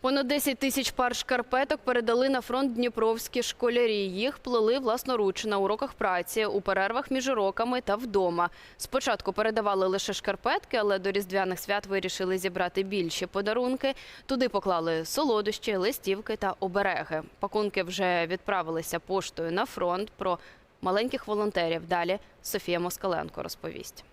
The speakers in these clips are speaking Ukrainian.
Понад 10 тисяч пар шкарпеток передали на фронт дніпровські школярі. Їх плели власноруч на уроках праці, у перервах між уроками та вдома. Спочатку передавали лише шкарпетки, але до різдвяних свят вирішили зібрати більші подарунки. Туди поклали солодощі, листівки та обереги. Пакунки вже відправилися поштою на фронт. Про маленьких волонтерів далі Софія Москаленко розповість.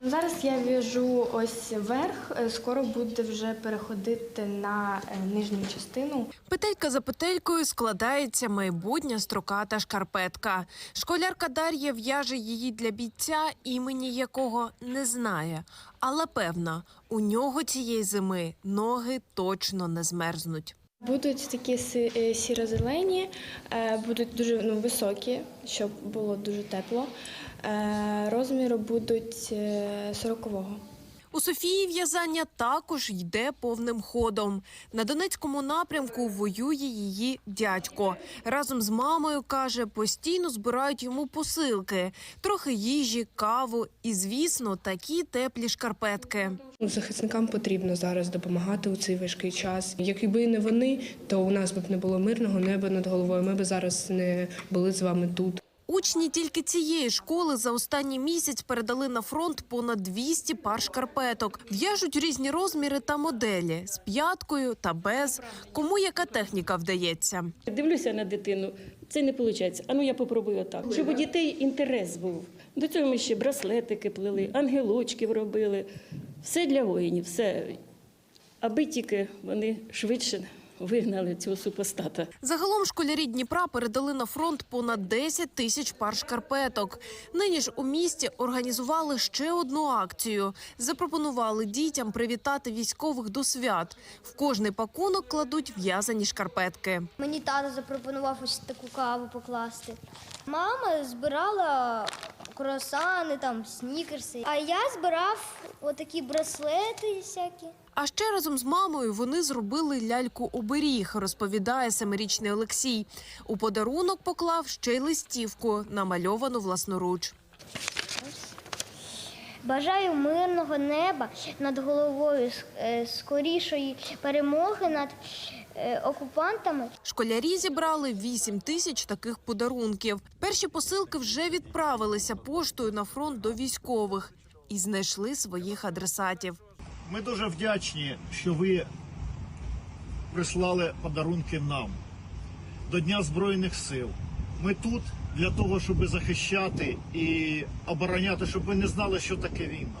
Зараз я в'яжу ось верх, е, скоро буде вже переходити на е, нижню частину. Петелька за петелькою складається майбутня строката шкарпетка. Школярка Дар'я в'яже її для бійця, імені якого не знає. Але певна, у нього цієї зими ноги точно не змерзнуть. Будуть такі е, сіро-зелені, е, будуть дуже ну, високі, щоб було дуже тепло. Е, Розміри будуть сорокового. 40-го. У Софії в'язання також йде повним ходом. На Донецькому напрямку воює її дядько. Разом з мамою каже, постійно збирають йому посилки, трохи їжі, каву і, звісно, такі теплі шкарпетки. Ну, Захисникам потрібно зараз допомагати у цей важкий час. Якби не вони, то у нас б не було мирного неба над головою. Ми б зараз не були з вами тут. Учні тільки цієї школи за останній місяць передали на фронт понад 200 пар шкарпеток. В'яжуть різні розміри та моделі з п'яткою та без. Кому яка техніка вдається. Дивлюся на дитину, це не виходить. А ну я попробую так. Щоб у дітей інтерес був. До цього ми ще браслетики плели, ангелочків робили. Все для воїнів, все. Аби тільки вони швидше вигнали цього супостата. Загалом школярі Дніпра передали на фронт понад 10 тисяч пар шкарпеток. Нині ж у місті організували ще одну акцію. Запропонували дітям привітати військових до свят. В кожний пакунок кладуть в'язані шкарпетки. Мені тато запропонував ось таку каву покласти. Мама збирала круасани, там снікерси. А я збирав отакі браслети всякі. А ще разом з мамою вони зробили ляльку оберіг, розповідає семирічний Олексій. У подарунок поклав ще й листівку, намальовану власноруч. Бажаю мирного неба над головою, е, скорішої перемоги над окупантами. Школярі зібрали 8 тисяч таких подарунків. Перші посилки вже відправилися поштою на фронт до військових і знайшли своїх адресатів. Ми дуже вдячні, що ви прислали подарунки нам до Дня Збройних сил. Ми тут для того, щоб захищати і обороняти, щоб ви не знали, що таке війна.